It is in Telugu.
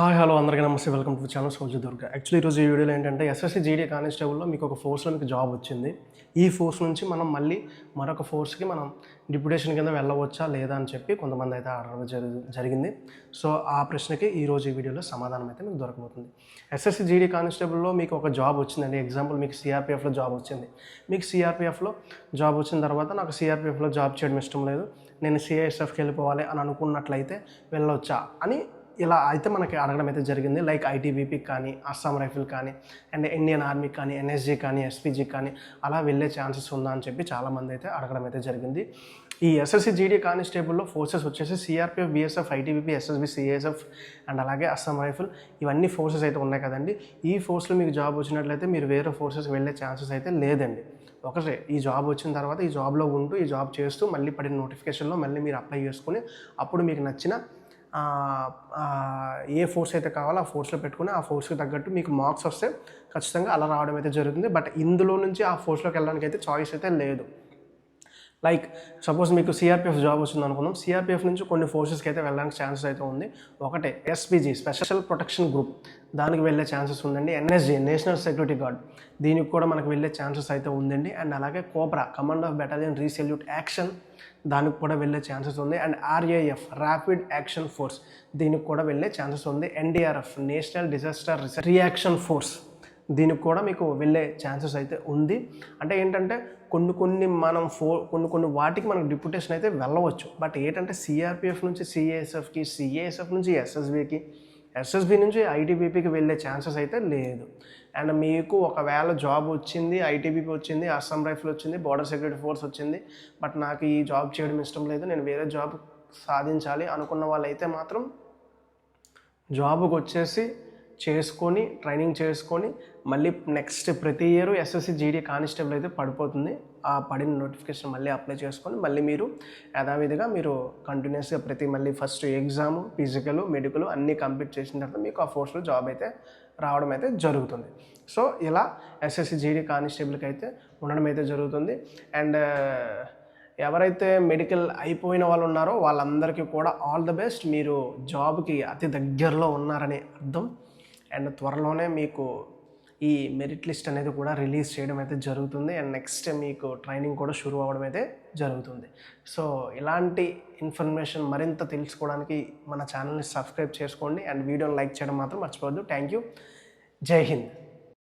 హాయ్ హలో అందరికీ నమస్తే. వెల్కమ్ టు ఛానల్ సోల్జీ దుర్గ. యాక్చువల్లీ ఈరోజు ఈ వీడియోలో ఏంటంటే ఎస్ఎస్సీ జీడీ కానిస్టేబుల్లో మీకు ఒక ఫోర్స్లో మీకు జాబ్ వచ్చింది. ఈ ఫోర్స్ నుంచి మనం మళ్ళీ మరొక ఫోర్స్కి మనం డిప్యుటేషన్ కింద వెళ్ళవచ్చా లేదా అని చెప్పి కొంతమంది అయితే అడగడం జరిగింది. సో ఆ ప్రశ్నకి ఈరోజు ఈ వీడియోలో సమాధానం అయితే మీకు దొరకబోతుంది. ఎస్ఎస్సి జీడీ కానిస్టేబుల్లో మీకు ఒక జాబ్ వచ్చిందండి. ఎగ్జాంపుల్ మీకు సిఆర్పిఎఫ్లో జాబ్ వచ్చింది. మీకు సిఆర్పిఎఫ్లో జాబ్ వచ్చిన తర్వాత నాకు సిఆర్పిఎఫ్లో జాబ్ చేయడం ఇష్టం లేదు. నేను సిఐఎస్ఎఫ్కి వెళ్ళిపోవాలి అని అనుకున్నట్లయితే వెళ్ళవచ్చా అని ఇలా అయితే మనకి అడగడం అయితే జరిగింది. లైక్ ఐటీబీపీకి కానీ అస్సాం రైఫిల్ కానీ అండ్ ఇండియన్ ఆర్మీకి కానీ ఎన్ఎస్జీ కానీ ఎస్పీజీ కానీ అలా వెళ్ళే ఛాన్సెస్ ఉందా అని చెప్పి చాలామంది అయితే అడగడం అయితే జరిగింది. ఈ ఎస్ఎస్సి జీడీ కానిస్టేబుల్లో ఫోర్సెస్ వచ్చేసి CRPF BSF ITBP SSB CSF and అలాగే అస్సాం రైఫిల్ ఇవన్నీ ఫోర్సెస్ అయితే ఉన్నాయి కదండి. ఈ ఫోర్స్లో మీకు జాబ్ వచ్చినట్లయితే మీరు వేరే ఫోర్సెస్ వెళ్ళే ఛాన్సెస్ అయితే లేదండి. ఒకటే ఈ జాబ్ వచ్చిన తర్వాత ఈ జాబ్లో ఉంటూ ఈ జాబ్ చేస్తూ మళ్ళీ పడిన నోటిఫికేషన్లో మళ్ళీ మీరు అప్లై చేసుకుని అప్పుడు మీకు నచ్చిన ఏ ఫోర్స్ అయితే కావాలో ఆ ఫోర్స్లో పెట్టుకుని ఆ ఫోర్స్కి తగ్గట్టు మీకు మార్క్స్ వస్తే ఖచ్చితంగా అలా రావడం అయితే జరుగుతుంది. బట్ ఇందులో నుంచి ఆ ఫోర్స్లోకి వెళ్ళడానికి అయితే చాయిస్ అయితే లేదు. లైక్ సపోజ్ మీకు సిఆర్పిఎఫ్ జాబ్ వచ్చింది అనుకుందాం. సిఆర్పిఎఫ్ నుంచి కొన్ని ఫోర్సెస్కి అయితే వెళ్ళడానికి ఛాన్సెస్ అయితే ఉంది. ఒకటే ఎస్పీజీ స్పెషల్ ప్రొటెక్షన్ గ్రూప్ దానికి వెళ్ళే ఛాన్సెస్ ఉందండి. ఎన్ఎస్జీ నేషనల్ సెక్యూరిటీ గార్డ్ దీనికి కూడా మనకు వెళ్ళే ఛాన్సెస్ అయితే ఉందండి. అండ్ అలాగే cobra command of battalion resolute action దానికి కూడా వెళ్ళే ఛాన్సెస్ ఉంది. And RAF rapid action force దీనికి కూడా వెళ్ళే ఛాన్సెస్ ఉంది. NDRF national disaster reaction force దీనికి కూడా మీకు వెళ్ళే ఛాన్సెస్ అయితే ఉంది. అంటే ఏంటంటే కొన్ని కొన్ని మనం ఫో కొన్ని కొన్ని వాటికి మనకు డిప్యుటేషన్ అయితే వెళ్ళవచ్చు. బట్ ఏంటంటే సిఆర్పిఎఫ్ నుంచి సిఏఎస్ఎఫ్కి సిఏఎస్ఎఫ్ నుంచి ఎస్ఎస్బికి ఎస్ఎస్బి నుంచి ఐటీబీపీకి వెళ్ళే ఛాన్సెస్ అయితే లేదు. అండ్ మీకు ఒకవేళ జాబ్ వచ్చింది ఐటీబీపీ వచ్చింది అస్సాం రైఫిల్ వచ్చింది బార్డర్ సెక్యూరిటీ ఫోర్స్ వచ్చింది బట్ నాకు ఈ జాబ్ చేయడం ఇష్టం లేదు నేను వేరే జాబ్ సాధించాలి అనుకున్న వాళ్ళైతే మాత్రం జాబ్కి వచ్చేసి చేసుకొని ట్రైనింగ్ చేసుకొని మళ్ళీ నెక్స్ట్ ప్రతి ఇయర్ ఎస్ఎస్సి జీడీ కానిస్టేబుల్ అయితే పడిపోతుంది. ఆ పడిన నోటిఫికేషన్ మళ్ళీ అప్లై చేసుకొని మళ్ళీ మీరు యథావిధిగా మీరు కంటిన్యూస్గా ప్రతి మళ్ళీ ఫస్ట్ ఎగ్జామ్ ఫిజికల్ మెడికల్ అన్నీ కంప్లీట్ చేసిన తర్వాత మీకు ఆ ఫోర్స్లో జాబ్ అయితే రావడం అయితే జరుగుతుంది. సో ఇలా ఎస్ఎస్సి జీడీ కానిస్టేబుల్కి అయితే ఉండడం అయితే జరుగుతుంది. అండ్ ఎవరైతే మెడికల్ అయిపోయిన వాళ్ళు ఉన్నారో వాళ్ళందరికీ కూడా ఆల్ ద బెస్ట్. మీరు జాబ్కి అతి దగ్గరలో ఉన్నారని అర్థం. అండ్ త్వరలోనే మీకు ఈ మెరిట్ లిస్ట్ అనేది కూడా రిలీజ్ చేయడం అయితే జరుగుతుంది. అండ్ నెక్స్ట్ మీకు ట్రైనింగ్ కూడా షురూ అవ్వడం అయితే జరుగుతుంది. సో ఇలాంటి ఇన్ఫర్మేషన్ మరింత తెలుసుకోవడానికి మన ఛానల్ని సబ్స్క్రైబ్ చేసుకోండి. అండ్ వీడియోని లైక్ చేయడం మాత్రం మర్చిపోవద్దు. థ్యాంక్ యూ జై హింద్.